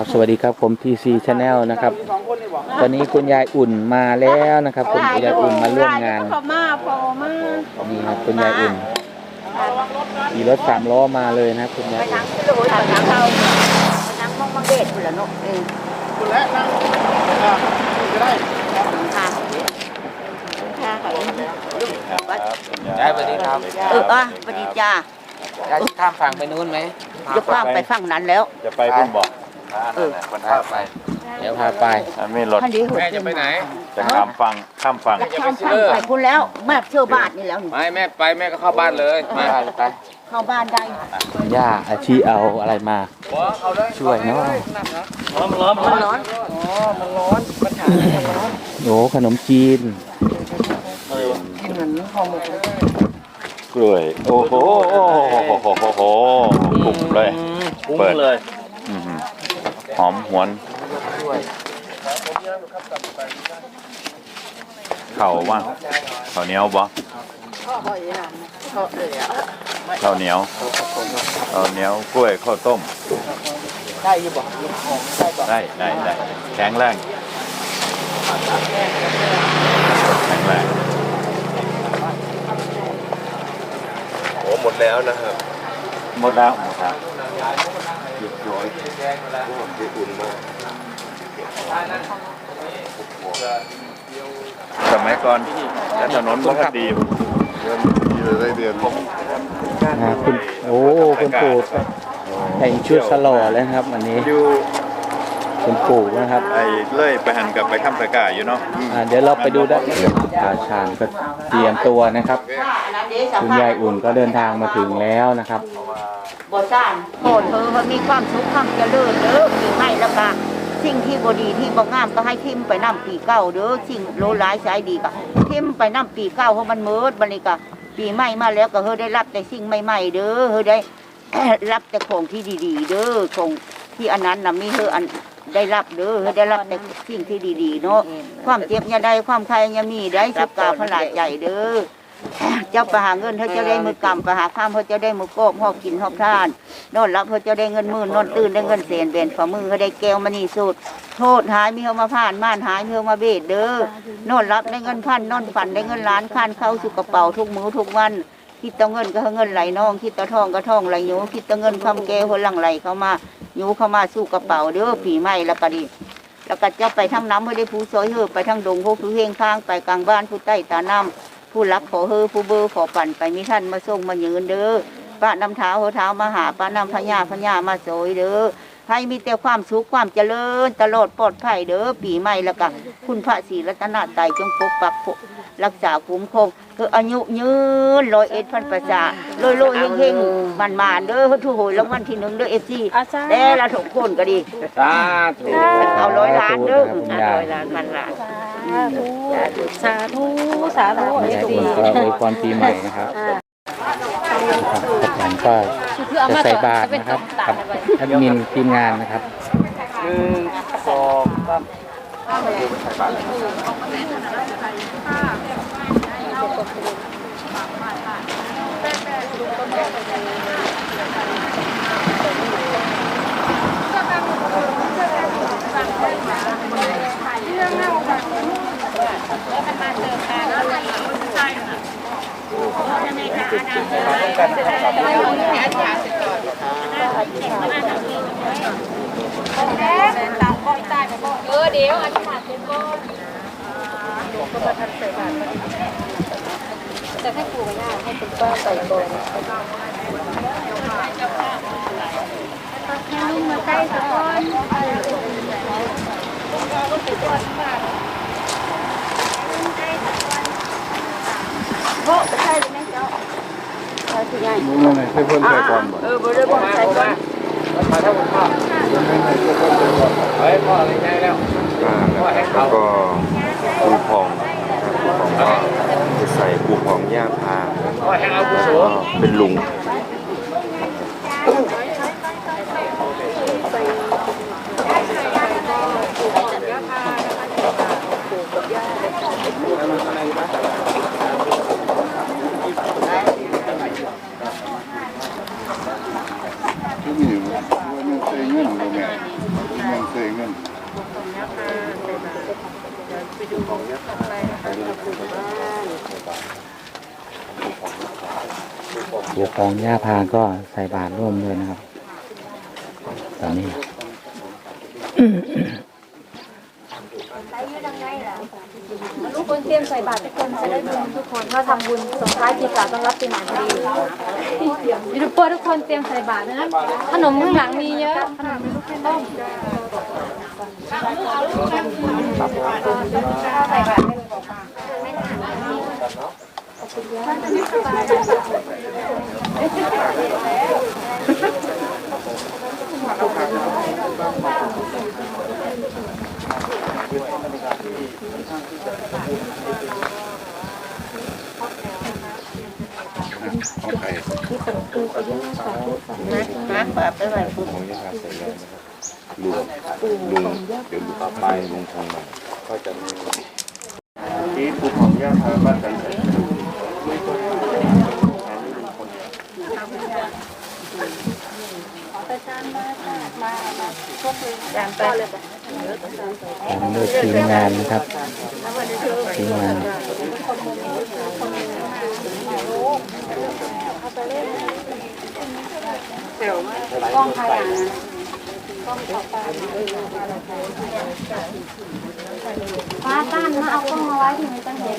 ครับ สวัสดีครับผม TC Channel นะครับ ตอนนี้คุณยายอุ่นมาแล้วนะครับ คุณยายอุ่นมาร่วมงานพอมาพอมานี่ครับคุณยายอุ่นขี่รถสามล้อมาเลยนะครับคุณยายไปทางที่โลทางทางเข้าไปทางมองมังเกตพุ่นละนาะเออคุณและนั่งจะได้ค่ะค่ะค่ะยายสวัสดีครับเอออะสวัสดีจ้ายายข้ามฝั่งไปนู้นไหมยกข้ามไปฝั่งนั้นแล้ว จะไปพุ่มบอก เออคนพาไปเดี๋ยวพาไปไม่รถท่านดีแม่จะไปไหน จะข้ามฟังข้ามฟังข้ามฝั่งไปพุ่นแล้วแม่เชื่อบาทนี่แล้วนี่ไม่แม่ไปแม่ก็เข้าบ้านเลยมาไปเข้าบ้านได้ย่าอาชีเอาอะไรมาช่วยเนาะมันร้อนโอ้ขนมจีนกล้วยโอ้โหโอ้โหโอ้โหโอ้โหกลุ่มเลยเปิดเลยอื้อหือ หอมหวน เข่าว่างเข่าเหนียวบ่ข้าวเหนียวข้าวเหนียวกล้วยข้าวต้ม ได้อยู่บ่ได้ได้ได้แข็งแรงแข็งแรงโอ้หมดแล้วนะครับ หมดแล้วหมดแล้วเรียบร้อยโอ้ได้อุ่นมากสมัยก่อนถนนบ่ค่อยดีเดือนนี้เลยได้เดือนคุณโอ้คุณปู่แต่งชุดสลอแล้วครับวันนี้ คุณปู่นะครับไอ้เลื่อยไปหันกลับไปข้ามตะกร้าอยู่เนาะอ่าเดี๋ยวเราไปดูด้านตาชาญก็เตรียมตัวนะครับคุณยายอุ่นก็เดินทางมาถึงแล้วนะครับบ่ซ่านโปรดเธอให้มีความสุขความเจริญเด้อปีใหม่แล้วก็สิ่งที่บ่ดีที่บ่งามก็ให้ทิมไปนํปีเก่าเด้อสิ่งโลร้ายสายดีก็ทิมไปนํปีเก่าเพราะมันเมิดบัดนี้ก็ปีใหม่มาแล้วก็เฮาได้รับแต่สิ่งใหม่ๆเด้อเฮาได้รับแต่ของที่ดีๆ เด้อของที่อันนั้นน่ะมีเฮาอัน ได้รับเด้อเฮาได้รับแต่สิ่งที่ดีๆเนาะความเจ็บอย่าได้ความใครอย่ามีได้สุขกาพลาดใจเด้อเจ้าไปหาเงินเขาจะได้มือกำไปหาข้ามเขาจะได้มือโกบหอบกินหอบทานนอนรับเขาจะได้เงินหมื่นนอนตื่นได้เงินเศนเบนฝ่ามือเขาได้แก้วมณีสูตรโทษหายมีเขามาผ่านม่านหายมีเขามาเบ็ดเด้อนอนรับได้เงินพันนอนฝันได้เงินล้านคันเข้าสู่กระเป๋าทุกมื้อทุกวันคิดแตเงินก็เงินไหลน้องคิดแตทองก็ทองไหลหยูคิดแตเงินคำแก้วหัวหลังไหลเข้ามา ยูเข้ามาสู้กระเป๋าเด้อผีไหม้แล้วก็ดีแล้วก็จะไปทั้งน้ำเพื่อได้ผู้ซอยเฮอไปทั้งดงพวกผู้เฮงข้างไปกลางบ้านผู้ใต้ตาน้ำผู้รักขอเฮือผู้เบอร์ขอปั่นไปมีท่านมาส่งมายืนเด้อป้าน้ำเท้าเท้ามาหาป้าน้ำพญาพญามาซอยเด้อ ให้มีแต่ความสุขความเจริญ ตลอดปลอดภัยเด้อปีใหม่แล้วก็คุณพระศรีรัตนตรัยจงปกปักรักษาคุ้มครองคืออายุยืนร้อยเอ็ดพันประสาลอยลอยๆเฮงๆมันมาเด้อทุกโหยรางวัลที่หนึ่งเด้อเอฟซีแต่ละทุกคนก็ดีสาธุเอาร้อยล้านเด้อสาธุอะนะครับร้อยล้านพันล้านสาธุสาธุคุณยายอุ่นก็อวยพรปีใหม่นะครับครั บหลังก็จะใส่บาตรนะครับกับแอดมินทีมงานนะครับ หนึ่งสองสาม เออเดี๋ยวอธิษฐานเป็นก้อนจะให้ปู่กับย่าให้ป็นก้อนใส่ก่อนให้ลุงมาใกล้สักก้อนโบใช่ไหมเจ้า นั่นไงให้เพื่อนใส่ก่อนบ่เออบ่ได้บ่ใช่ก่อน มาทั้งหมดพ่อเฮ้ยพ่ออะไรง่ายแล้ว อ่าแล้วก็ปูพองปูพองก็จะใส่ปูพองย่าพา พ่อให้เอากุศ แล้ว ล ก็เป็นลุง ที่มีว่ามันเคยเงินบ่แม่ ปู่ของย่าพาก็ใส่บาตรร่วมด้วยนะครับ ตอนนี้ทุกคนเตรียมใส่บาตรทุกคนจะได้บุญทุกคนถ้าทำบุญสงท้ายปีเก่าต้องรับปีใหม่พอดียูทูบเบอร์ทุกคนเตรียมใส่บาตรนะ ขนมข้างหลังมีเยอะขนมลูกต้ม นะแบบไปไหว้ปู่ของยาพาใส่แล้วนะครับลุงลุงเดี๋ยวลุงไปลุงทองม่ก็จะมีที่ปูของยาพาบ้านกันใส่จานไปเมด้วยทีมงานนะครับทีมงานกล้องใครอะฟ้าต้านมาเอากล้องมาไว้ถึงจะเห็น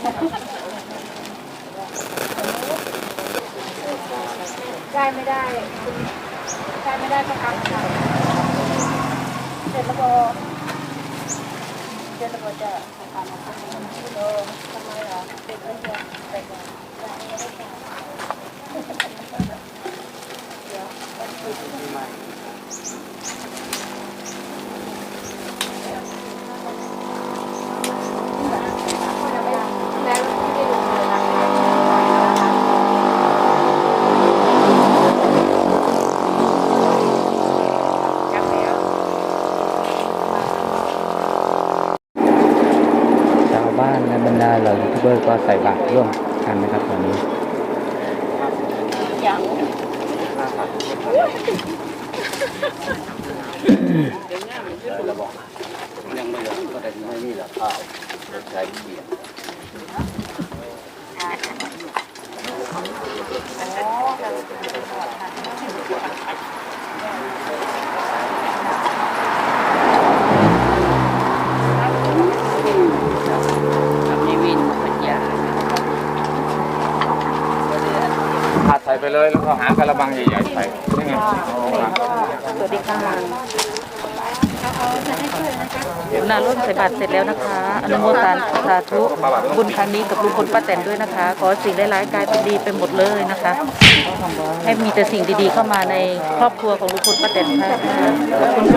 ได้ไม่ได้ได้ไม่ได้ก็ทำค่ะเสร็จแล้วก็เสร็จแล้วก็จะทำเออทำไมเหรอเสร็จแล้วจะไปก่อนแล้วไม่ได้ลงเลยนะ ชาวบ้านและบรรดาเหล่ายูทูบเบอร์ก็ ใส่บาตรร่วมกันนะครับตอนนี้ยังไม่เหลือก็ได้ไม่มีหรอกข้าวใช้เกียร์ผัดใส่ ไปเลยแล้วก็หากระบังใหญ่ๆใส่นี่ไงสวัสดีค่ะนาร่วมใส่บาตรเสร็จแล้วนะคะ อนุโมทนาสาธุบุญครั้งนี้กับลุงพลป้าแตนด้วยนะคะ ขอสิ่งร้ายๆกลายเป็นดีไปหมดเลยนะคะ ให้มีแต่สิ่งดีๆเข้ามาในครอบครัวของลุงพลป้าแตนค่ะขอบคุณค่ะ